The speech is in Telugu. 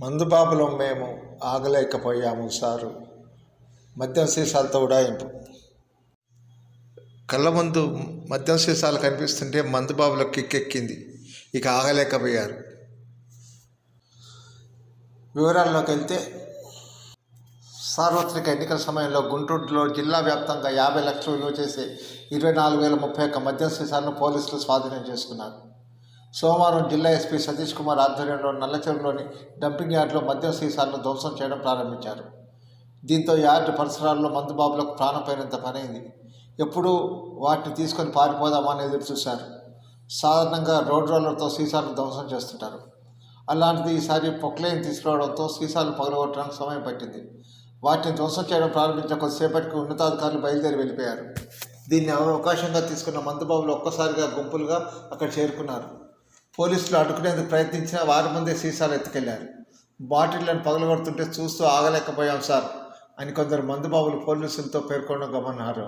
మందుబాబులో మేము ఆగలేకపోయాము సారు. మద్యం సీసాలతో ఉడాయింపు. కళ్ళ ముందు మద్యం సీసాలు కనిపిస్తుంటే మందుబాబులో కిక్కెక్కింది. ఇక ఆగలేకపోయారు. వివరాల్లోకి వెళ్తే సార్వత్రిక ఎన్నికల సమయంలో గుంటూరులో జిల్లా వ్యాప్తంగా యాభై లక్షలు విలువ చేసే ఇరవై నాలుగు వేల ముప్పై ఒక్క మద్యం సీసాలను పోలీసులు స్వాధీనం చేసుకున్నారు. సోమవారం జిల్లా ఎస్పీ సతీష్ కుమార్ ఆధ్వర్యంలో నల్లచెరువులోని డంపింగ్ యార్డులో మద్యం సీసాలను ధ్వంసం చేయడం ప్రారంభించారు. దీంతో యార్డు పరిసరాల్లో మందుబాబులకు ప్రాణపోయినంత పనైంది. ఎప్పుడూ వాటిని తీసుకొని పారిపోదామా అని ఎదురు చూశారు. సాధారణంగా రోడ్ రోలర్తో సీసాలను ధ్వంసం చేస్తుంటారు. అలాంటిది ఈసారి పొక్లైన్ తీసుకురావడంతో సీసాలు పగలగొట్టడానికి సమయం పట్టింది. వాటిని ధ్వంసం చేయడం ప్రారంభించిన కొద్దిసేపటికి ఉన్నతాధికారులు బయలుదేరి వెళ్ళిపోయారు. దీన్ని అవకాశంగా తీసుకున్న మందుబాబులు ఒక్కసారిగా గుంపులుగా అక్కడ చేరుకున్నారు. పోలీసులు అడ్డుకునేందుకు ప్రయత్నించిన వారి ముందే సీసాలు ఎత్తుకెళ్ళారు. బాటిళ్ళను పగలగొడుతుంటే చూస్తూ ఆగలేకపోయాం సార్ అని కొందరు మందుబాబులు పోలీసులతో పేర్కొనడం గమనారు